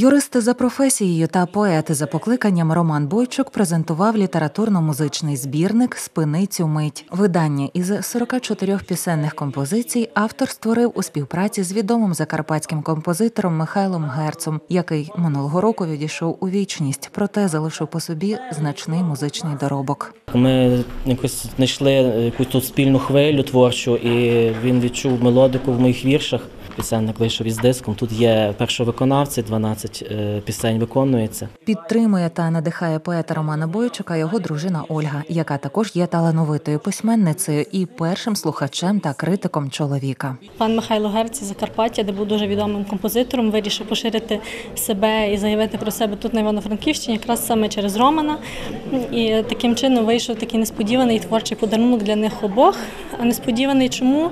Юристи за професією та поети за покликанням Роман Бойчук презентував літературно-музичний збірник Спини цю мить. Видання із 44 пісенних композицій автор створив у співпраці з відомим закарпатським композитором Михайлом Герцом, який минулого року відійшов у вічність, проте залишив по собі значний музичний доробок. Ми якось знайшли якусь тут спільну хвилю творчу, і він відчув мелодику в моїх віршах. Пісенник вийшов із диском. Тут є першовиконавці, 12 е, пісень виконується. Підтримує та надихає поета Романа Бойчука його дружина Ольга, яка також є талановитою письменницею і першим слухачем та критиком чоловіка. Пан Михайло Герць із Закарпаття, де був дуже відомим композитором, вирішив поширити себе і заявити про себе тут на Івано-Франківщині, якраз саме через Романа. І таким чином вийшов такий несподіваний творчий подарунок для них обох. А несподіваний чому?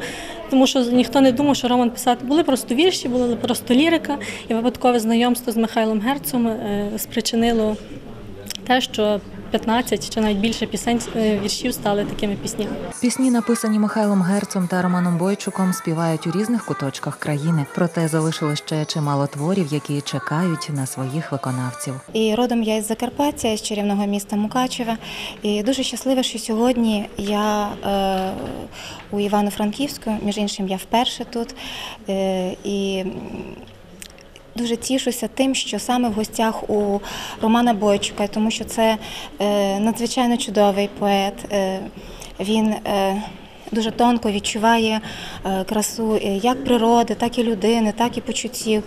Тому що ніхто не думав, що Роман писати були просто вірші, були просто лірика, і випадкове знайомство з Михайлом Герцем е, спричинило те, що 15 чи навіть більше пісень е, віршів стали такими піснями. Пісні, написані Михайлом Герцем та Романом Бойчуком, співають у різних куточках країни. Проте залишили ще чимало творів, які чекають на своїх виконавців. І родом я із Закарпаття, із чарівного міста Мукачеве. І дуже щаслива, що сьогодні я е, у Івано-Франківську, між іншим, я вперше тут. Е, і Дуже тішуся тим, що саме в гостях у Романа Бойчука, тому що це е, надзвичайно чудовий поет. Е, він дуже тонко відчуває красу як природи, так і людини, так і почуттів.